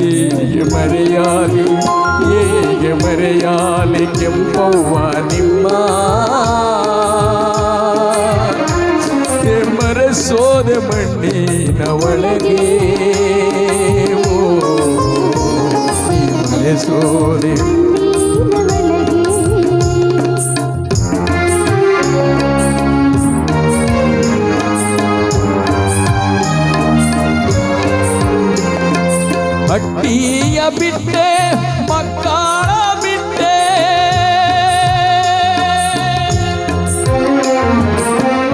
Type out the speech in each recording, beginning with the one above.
ಹೇಗೆ ಮರೆಯಾಲಿ ಹೇಗೆ ಮರೆಯಾಲಿ ಕೆಂಪವ್ವ ನಿಮ್ಮ ಹೇ ಮರೆಸೋದೆ ಮಣ್ಣಿನ ಹಟ್ಟಿಯ ಬಿಟ್ಟೆ, ಮಕ್ಕಳ ಬಿಟ್ಟೆ.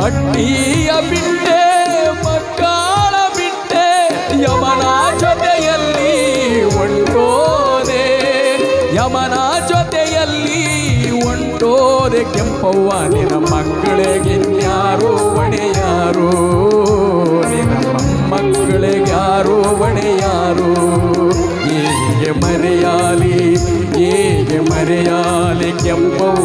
ಹಟ್ಟಿಯ ಬಿಟ್ಟೆ, ಮಕ್ಕಳ ಬಿಟ್ಟೆ. ಯಮನ ಜೊತೆಯಲ್ಲಿ ಒಂಟೋದೆ ಯಮನ ಜೊತೆಯಲ್ಲಿ ಒಂಟೋದೆ ಕೆಂಪವ್ವ ನಿನ್ನ ಮಕ್ಕಳಿಗೆ ಯಾರು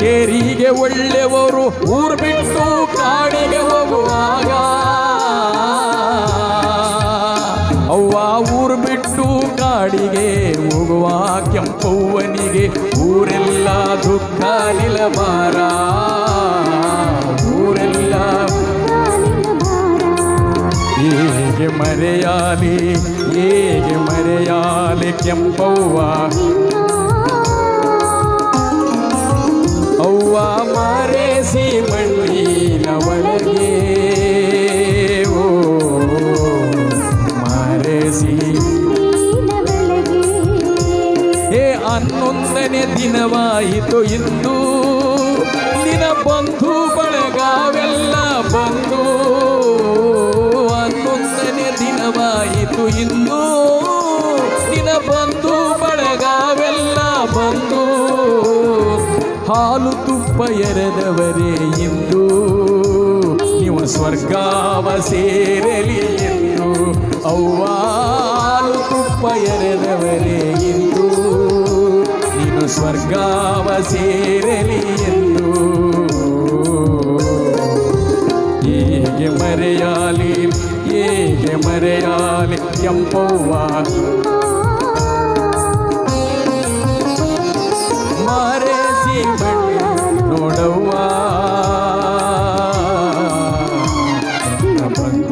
ಕೇರಿಗೆ ಒಳ್ಳೆಯವರು ಊರು ಬಿಟ್ಟು ಕಾಡಿಗೆ ಹೋಗುವಾಗ. ಅವ್ವ ಊರು ಬಿಟ್ಟು ಕಾಡಿಗೆ ಹೋಗುವ ಕೆಂಪವ್ವನಿಗೆ ಊರೆಲ್ಲ ದುಃಖ ನಿಲಬಾರ ಊರೆಲ್ಲ ಹೇಗೆ ಮರೆಯಾಲಿ ಹೇಗೆ ಮರೆಯಾಲಿ ಕೆಂಪವ್ವ. ಮರೆಸಿ. ಹೇ, ಹನ್ನೊಂದನೇ ದಿನವಾಯಿತು ಇಂದು. ನಿನ ಬಂಧು ಬಳಗಾವೆಲ್ಲ ಬಂದು. ಹನ್ನೊಂದನೇ ದಿನವಾಯಿತು ಇಂದು. ನಿನ ಬಂಧು ಬಳಗಾವೆಲ್ಲ ಬಂದು. ಹಾಲು ತುಪ್ಪ ಎರೆದವರೇ ಇಂದು. ಸ್ವರ್ಗಾವ ಸೇರಲಿ ಎಂದು ಅವ್ವ ಹಾಲು ತುಪ್ಪ ಎರೆದವರೇ ಇಂದು. ನೀನು ಸ್ವರ್ಗಾವ ಸೇರಲಿ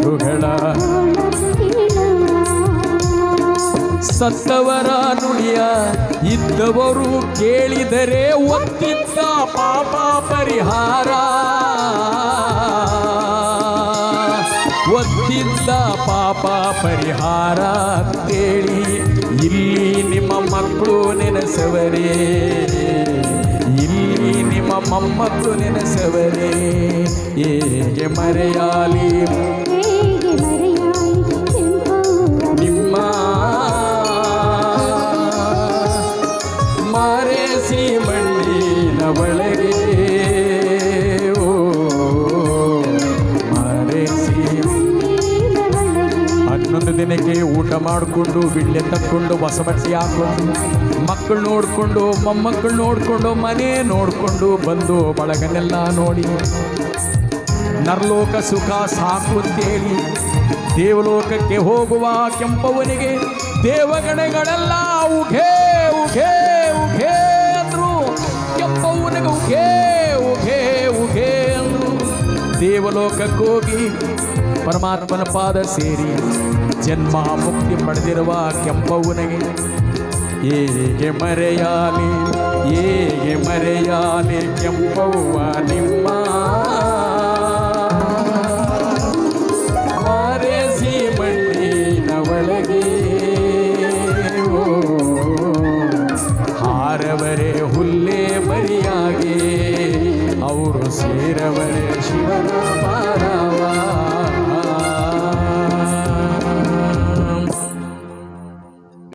ಬಂಧುಗಳ ಸತ್ತವರ ನುಡಿಯ ಇದ್ದವರು ಕೇಳಿದರೆ ಒತ್ತಿದ್ದ ಪಾಪ ಪರಿಹಾರ. ಒತ್ತಿದ್ದ ಪಾಪ ಪರಿಹಾರ ಕೇಳಿ, ಇಲ್ಲಿ ನಿಮ್ಮ ಮಕ್ಕಳು ನೆನೆಸವರೇ. ಇಲ್ಲಿ ನಿಮ್ಮ ಮೊಮ್ಮಕ್ಕಳು ನೆನೆಸವರೇ. ಹೇಗೆ ಮರೆಯಾಲಿ? ಮಾಡಿಕೊಂಡು ಬಿಳ್ಳೆ ತಕ್ಕೊಂಡು ಹೊಸ ಬಟ್ಟೆ ಹಾಕೊಂಡು, ಮಕ್ಕಳು ನೋಡಿಕೊಂಡು, ಮೊಮ್ಮಕ್ಕಳು ನೋಡಿಕೊಂಡು, ಮನೆ ನೋಡಿಕೊಂಡು ಬಂದು ಬಳಗನೆಲ್ಲ ನೋಡಿ. ನರ್ಲೋಕ ಸುಖ ಸಾಕು ಅಂತೇಳಿ ದೇವಲೋಕಕ್ಕೆ ಹೋಗುವ ಕೆಂಪವನಿಗೆ ದೇವಗಣಗಳೆಲ್ಲ ಉಘೇ ಉಘೇ ಉಘೇ ಅಂದ್ರು. ಕೆಂಪವನಿಗೆ ಉಘೇ ಉಘೇ ಉಘೇ ಅಂದ್ರು. ದೇವಲೋಕಕ್ಕೋಗಿ ಪರಮಾತ್ಮನ ಪಾದ ಸೇರಿ ಜನ್ಮ ಮುಕ್ತಿ ಪಡೆದಿರುವ ಕೆಂಪವನಿಗೆ ಹೇಗೆ ಮರೆಯಾನೆ ಹೇಗೆ ಮರೆಯಾನೆ ಕೆಂಪವ್ವ ನಿಮ್ಮ. ಸೇರವರೇ ಅವರು ಸೇರವರೆ ಶಿವನ ಪಾರ